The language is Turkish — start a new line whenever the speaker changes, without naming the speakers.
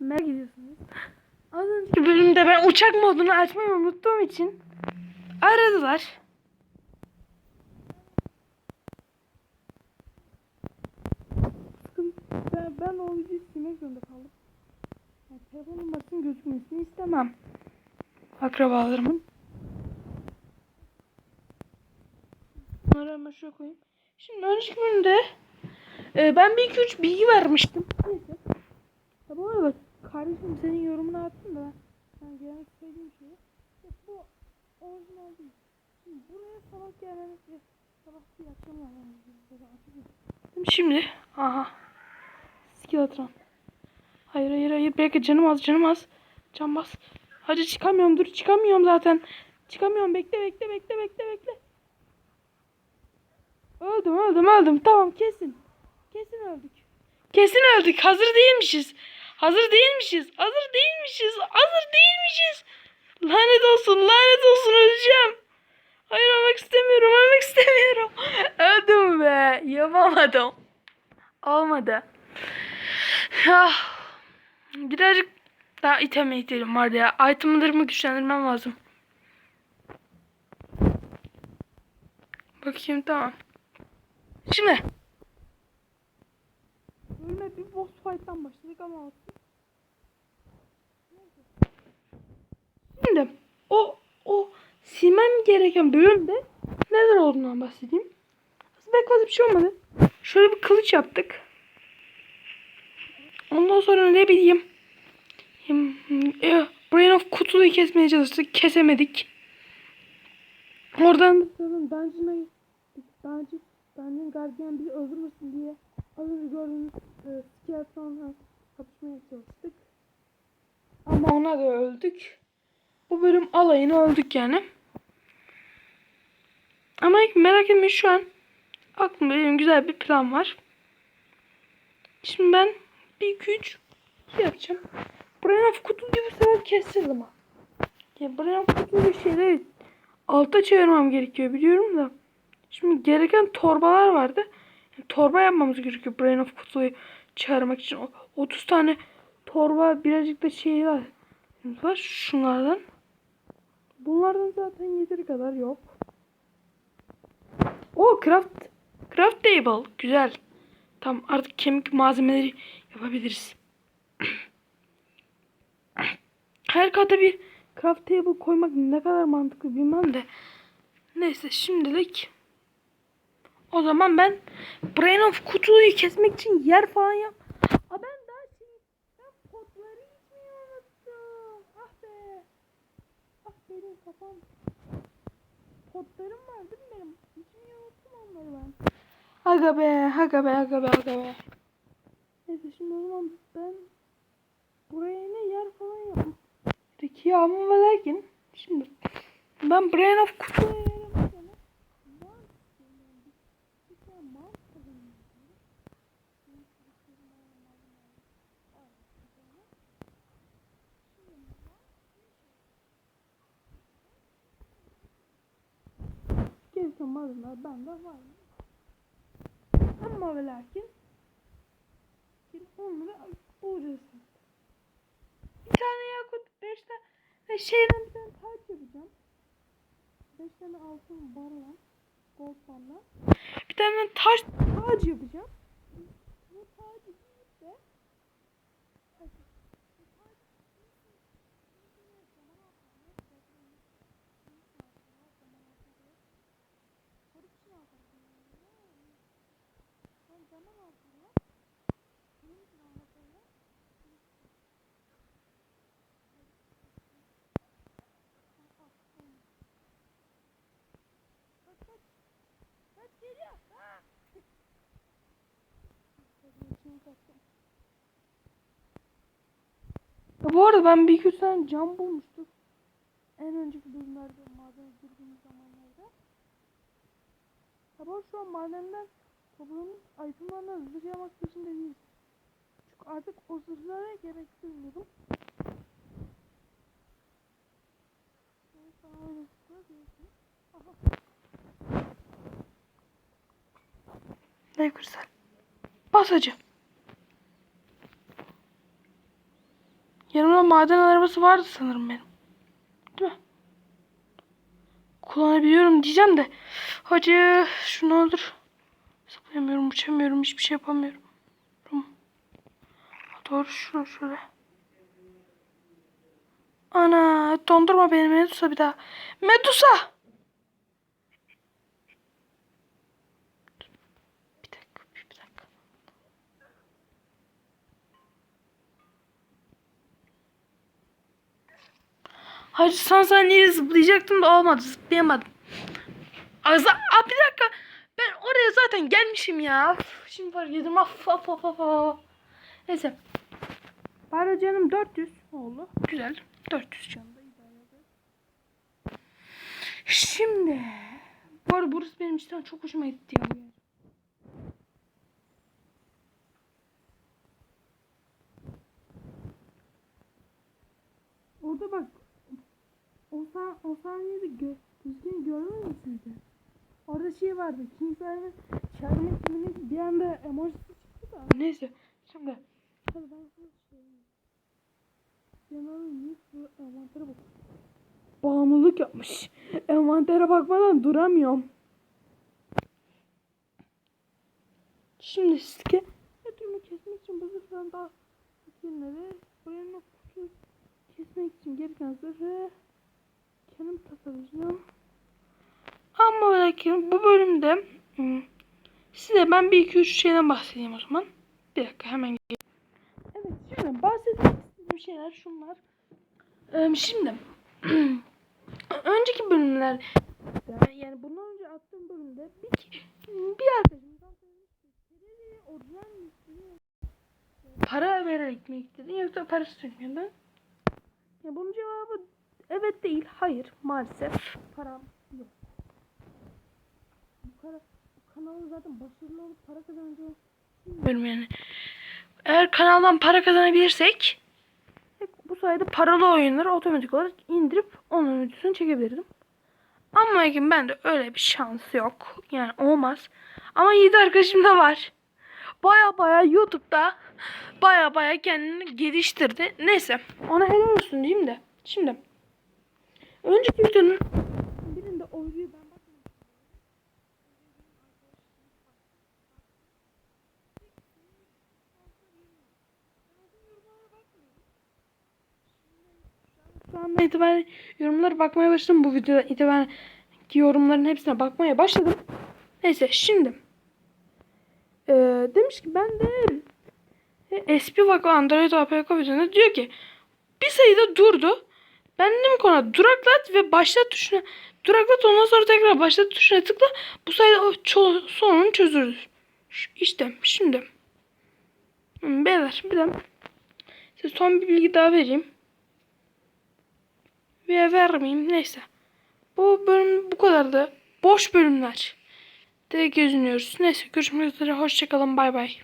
merak ediyorsunuz. Az önceki bölümde ben uçak modunu açmayı unuttuğum için aradılar. Ben, ben o videoyu silmek zorunda kaldım. Yani telefon numarasının gözükmesini istemem. Akrabalarımın. Bunları hemen şuraya koyayım. Şimdi önceki bölümde e, ben bir iki üç bilgi vermiştim. Neyse. Ya bu arada kardeşim senin yorumunu attım da ben gelmek istediğim şey ya bu orijinal değil. Şimdi buraya sabah gelmemiz ve sabah bir akşam gerekiyor. Şimdi aha Skilatron. Hayır hayır hayır belki canım az canım az. Can bas. Hadi çıkamıyorum dur çıkamıyorum zaten. Çıkamıyorum bekle bekle bekle bekle bekle. Öldüm öldüm öldüm tamam kesin. Kesin öldük. Kesin öldük. Hazır değilmişiz. Hazır değilmişiz. Hazır değilmişiz. Hazır değilmişiz. Lanet olsun. Lanet olsun. Öleceğim. Hayır ölmek istemiyorum. Ölmek istemiyorum. Öldüm be. Yapamadım. Olmadı. Ah. Birazcık daha iteme ihtiyacım vardı ya. Itemlarımı güçlendirmem lazım. Bakayım tamam. Şimdi. Bölüme bir boss fight'tan başladık ama Şimdi o o silmem gereken bölümde neler olduğundan bahsedeyim. Pek fazla bir şey olmadı. Şöyle bir kılıç yaptık. Ondan sonra ne bileyim. E, Brain of Cthulhu'yu kesmeye çalıştık. Kesemedik. Oradan Dungeon'a. Dungeon, Dungeon Guardian bizi öldürmesin diye az önce gördüğünüz e, Skeleton'la kapışmaya çalıştık. Ama ona da öldük. Bu bölüm alayını öldük yani. Ama merak etmeyin şu an aklımda benim güzel bir plan var. Şimdi ben bir iki üç şey yapacağım. Brain of Cthulhu'yu bu sefer keseceğiz ama. Ya Brain of Cthulhu şeyleri alta çevirmem gerekiyor biliyorum da. Şimdi gereken torbalar vardı. Yani torba yapmamız gerekiyor Brain of Cthulhu'yu çağırmak için. O- 30 tane torba birazcık da şey. Var şunlardan. Bunlardan zaten yeteri kadar yok. O craft craft table güzel. Tamam artık kemik malzemeleri yapabiliriz. Her kata bir craft table koymak ne kadar mantıklı bilmem de. Neyse şimdilik o zaman ben Brain of Cthulhu'yu kesmek için yer falan yap. Aa ben daha şey ben potları içmeyi unuttum. Ah be. Ah benim kafam. Potlarım var değil mi benim? İçmeyi unuttum onları ben. Aga be, aga be, aga be, aga be. Neyse şimdi o zaman ben buraya ne yer falan yapayım. Peki ama ve lakin şimdi ben Brain of Cthulhu'ya yer yapacağım. Var şeyler, bir- bir tane mouse kazanıyorum. Benim çocuklarım var, var, var. Var, kazanıyor. Şimdi Gerisi malzemeler bende var. Ama ve lakin onları bulacağız. Bir tane yakut, beş tane şeyden bir tane taç yapacağım. Beş tane altın barla, gold barla. Bir tane taş taç yapacağım. Bu tacı de zaman aldılar. Benim için anlatıyorlar. Kaç kaç. Kaç geliyor. Ha. Ya bu arada ben bir iki tane cam bulmuştum. En önceki bölümlerde maden girdiğimiz zamanlarda. Ama şu an madenden topladığımız itemlarla zırh yapmak peşinde değiliz. Çünkü artık o zırhlara gerek duymuyorum. Ne güzel. Basacağım. Yanımda maden arabası vardı sanırım benim. Değil mi? Kullanabiliyorum diyeceğim de. Hacı şunu olur. Zıplayamıyorum, uçamıyorum, hiçbir şey yapamıyorum. Doğru şunu şöyle. Ana dondurma beni Medusa bir daha. Medusa! Bir dakika, bir bir dakika. Hayır son saniyede zıplayacaktım da olmadı. Zıplayamadım. Az Aa, bir dakika. Ben oraya zaten gelmişim ya. Şimdi fark ettim. Af af af af. Neyse. Para canım 400 oldu. Güzel. 400 canım da idare eder. Şimdi. Bu arada burası benim cidden çok hoşuma gitti ya. bu yer. Orada bak. O, san o saniyede gö düzgün görmüyor musunuz? Orada şey vardı. Kimsenin çarmıh kiminin bir anda emojisi çıktı da. Neyse. Şimdi. Hadi ben sana şey. Yanarın yüz bu envantere bak. Bağımlılık yapmış. Envantere bakmadan duramıyorum. Şimdi size ödümü kesmek için bu zırhdan daha fikirleri buraya kutu kesmek için gereken zırhı kendim tasarlayacağım. Ama lakin bu bölümde size ben bir iki üç şeyden bahsedeyim o zaman. Bir dakika hemen geleyim. Evet şimdi bahsetmek istediğim şeyler şunlar. Şimdi önceki bölümler yani bundan önce attığım bölümde bir, bir arkadaşımdan para vererek mi istedin yoksa parası sökmeden? Ya bunun cevabı evet değil, hayır maalesef param yok. Bu, kara, bu kanalın zaten başarılı olup para kazanacağını bilmiyorum yani. Eğer kanaldan para kazanabilirsek bu sayede paralı oyunları otomatik olarak indirip onun videosunu çekebilirdim. Ama lakin bende öyle bir şans yok. Yani olmaz. Ama 7 arkadaşım da var. Baya baya YouTube'da baya baya kendini geliştirdi. Neyse ona helal olsun diyeyim de. Şimdi önceki videonun birinde o videoyu ben bakmadım. Şu anda itibaren yorumlara bakmaya başladım. Bu videoda itibaren yorumların hepsine bakmaya başladım. Neyse şimdi. Ee, demiş ki ben de SP Vako Android APK videosunda diyor ki bir sayıda durdu. Ben dedim ki ona duraklat ve başlat tuşuna duraklat ondan sonra tekrar başlat tuşuna tıkla. Bu sayede o sorunu çözülür. İşte şimdi. Hmm, Beyler bir de size son bir bilgi daha vereyim. Veya vermeyeyim neyse. Bu bölüm bu kadardı. Boş bölümler. De geziniyoruz. Neyse görüşmek üzere. Hoşçakalın. Bay bay.